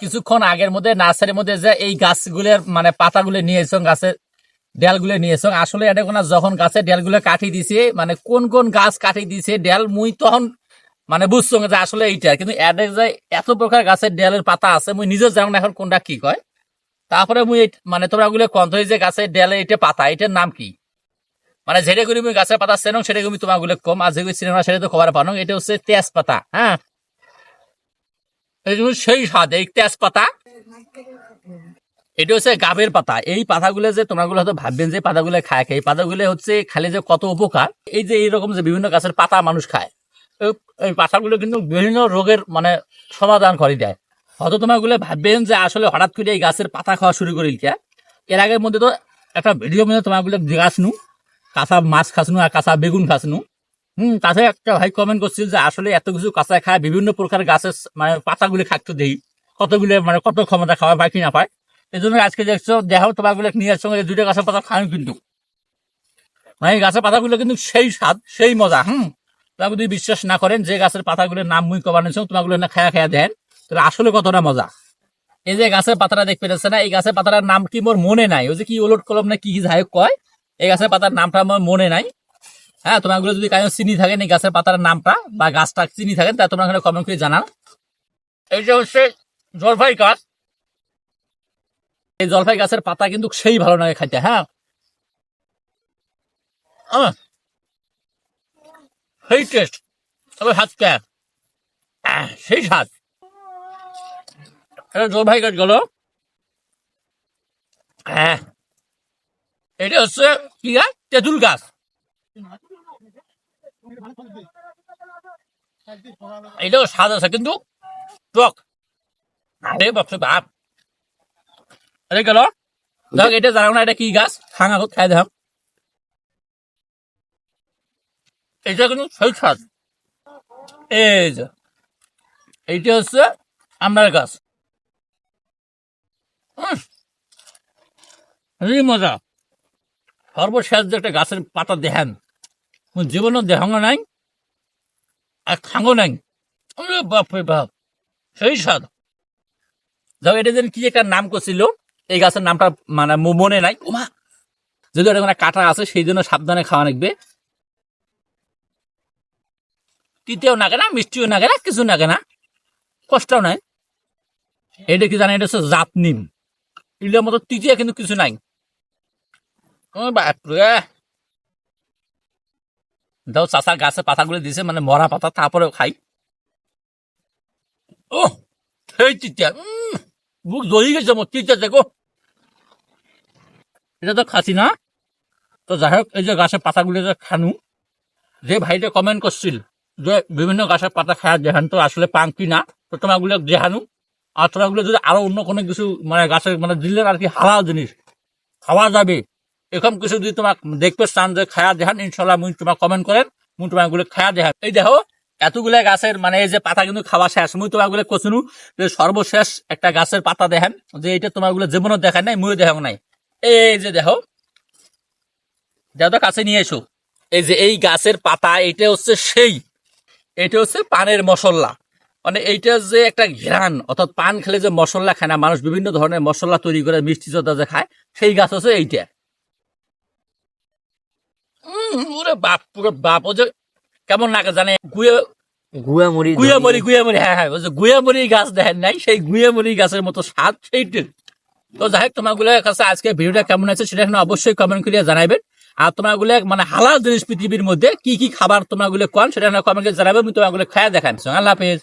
কিছুক্ষণ আগের মধ্যে, নার্সারির মধ্যে যে এই গাছগুলোর মানে পাতাগুলো নিয়েছো গাছের ডেলগুলো নিয়েছো আসলে এটা কোনো যখন গাছের ডেলগুলো কাটি দিছে মানে কোন কোন গাছ কাটি দিছে, ডেল মুই তখন মানে বুঝছ যে আসলে এইটা। কিন্তু এডে যে এত প্রকার গাছের ডেলের পাতা আছে, মুই নিজেও জানো না এখন কোনটা কি কয়। তারপরে মুই মানে তোমরা ওগুলো কন্ত যে গাছের ডেলে এটা পাতা, এটার নাম কি? মানে যেটা করি মুই গাছের পাতা চেনো সেটা তুমি তোমারগুলো কম, আর যেগুলো চিনো না সেটা তো খবর পানো এটা হচ্ছে তেজপাতা হ্যাঁ? সেই স্বাদ, এই তেজপাতা। এটা হচ্ছে গাবের পাতা। এই পাতাগুলো যে তোমরা গুলো হয়তো ভাববেন যে পাতাগুলো খায় এই পাতাগুলো হচ্ছে খালি যে কত উপকার। এই যে এইরকম যে বিভিন্ন গাছের পাতা মানুষ খায় এই- পাতাগুলো কিন্তু বিভিন্ন রোগের মানে সমাধান করে দেয়। হয়তো তোমারগুলো ভাববেন যে আসলে হঠাৎ করে এই গাছের পাতা খাওয়া শুরু করে দিচ্ছে এর আগের মধ্যে তো একটা ভিডিও মধ্যে তোমারগুলো গাছনু কাঁচা মাছ খাসনু আর কাঁচা বেগুন খাসনু হুম, তাতে একটা ভাই কমেন্ট করছিল যে আসলে এত কিছু কাঁচা খায়, বিভিন্ন প্রকার গাছের মানে পাতাগুলি খাকতে দেই, কতগুলো মানে কত ক্ষমতা খাওয়া পায় কি না পায়। এই জন্য আজকে দেখছ দেখাও তোমারগুলো নিয়ে সঙ্গে দুইটা গাছের পাতা খান কিন্তু। মানে এই গাছের পাতাগুলো কিন্তু সেই স্বাদ, সেই মজা, হুম। তোমাকে যদি বিশ্বাস না করেন যে গাছের পাতাগুলোর নাম মুই কবানেছ তোমাগুলো না খায়া খায়া দেন, তাহলে আসলে কতটা মজা। এই যে গাছের পাতাটা দেখতে পেরেছে না, এই গাছের পাতাটার নাম কি মোর মনে নাই। ওই যে কি ওলট কলম না কি যাই কয়, এই গাছের পাতার নামটা আমার মনে নাই। হ্যাঁ তোমাগুলো যদি কারও চিনি থাকেন এই গাছের পাতার নামটা বা গাছটা চিনি থাকেন তা তোমরা কমেন্ট করে জানাও। এইটা হচ্ছে জলপাই গাছ। এই জলপাই গাছের পাতা কিন্তু সেই ভালো লাগে খাইতে হ্যাঁ? সেই টেস্ট তবে হাত আহ, সেই স্বাদ। এটা জলপাই গাছ গেল হ্যাঁ। এটা হচ্ছে কি গাছ? তেঁতুল গাছ। এটাও স্বাদ আছে কিন্তু। টক। আরে বাপরে বাপ। আরে গেল। দেখ এটা না এটা কি গাছ? খাই দেখ এটা কিন্তু সেই স্বাদ এই যে, এইটা হচ্ছে আমরার গাছ। মজা। সর্বশেষ যে একটা গাছের পাতা দেখান জীবনও দেখানো নাই আর খাঙ্গো নাই। আরে বাপ। সেই স্বাদ যাও এটা যেন কি একটা নাম করছিল এই গাছের নামটা মানে মনে নাই। ওমা যদি এটা কোনো কাটা আছে সেই জন্য সাবধানে খাওয়া লাগবে তিতেও না কেনা মিষ্টিও না কেনা কিছু না। কেনা কষ্টও নাই। এটা কি জানে এটা হচ্ছে জাত নিম। এগুলোর মতো তিতিয়া কিন্তু কিছু নাই। বাপরে দাও চাষার গাছের পাতাগুলো দিছে মানে মরা পাতা তারপরেও খাই। ও সেই উম, বুক জ্বলি গেছে আমার তিতিয়া দেখো। এটা তো খাসি না? তো যাই হোক এই যে গাছের পাতাগুলো যে খানু যে ভাইটা কমেন্ট করছিল যে বিভিন্ন গাছের পাতা খাওয়া দেখান তো আসলে পান কি না তো তোমাগুলো দেখানু আর তোমাগুলো যদি আরও অন্য কোনো কিছু মানে গাছের মানে দিলে আর কি হালাল জিনিস খাওয়া যাবে। এরকম কিছু যদি তোমাক দেখতে চান যে খায়া দেখান ইনশাল্লাহ মুই তোমাক কমেন্ট করেন, মুই তোমাগুলো খায়া দেখান এই দেখো, এতগুলা গাছের মানে এই যে পাতা কিন্তু খাওয়া শেষ। মুই তোমাগুলো কচুনু যে সর্বশেষ একটা গাছের পাতা দেখেন, যে এটা তোমাগুলো জীবনও দেখায় নাই মুই দেখাও নাই। এই যে দেখো দেখো কাছে নিয়ে এসো। এই যে এই গাছের পাতা, এটা হচ্ছে সেই, এটা হচ্ছে পানের মশলা। মানে এইটা যে একটা ঘ্রাণ, অর্থাৎ পান খেলে যে মশলা খায় না, মানুষ বিভিন্ন ধরনের মশলা তৈরি করে, মিষ্টি যে খায়, সেই গাছ হচ্ছে এইটা। ওরে বাপ পুরো বাপ। ও যে কেমন লাগে জানে? গুয়ে গুয়ামুড়ি গুয়ামরি গুয়ামরি হ্যাঁ হ্যাঁ ওই যে গুয়ামরি গাছ দেখেন নাই? সেই গুয়ামরি গাছের মতো স্বাদ সেইটার তো যাই হোক তোমাগুলো কাছে আজকে ভিডিওটা কেমন আছে সেটা এখানে অবশ্যই কমেন্ট করিয়া জানাবেন আর তোমাগুলো মানে হালাল জিনিস পৃথিবীর মধ্যে কি কি খাবার তোমাগুলো কোন সেটা কমেন্ট করে জানাবে আমি তোমাগুলো খায়া দেখান আল্লাহ হাফেজ।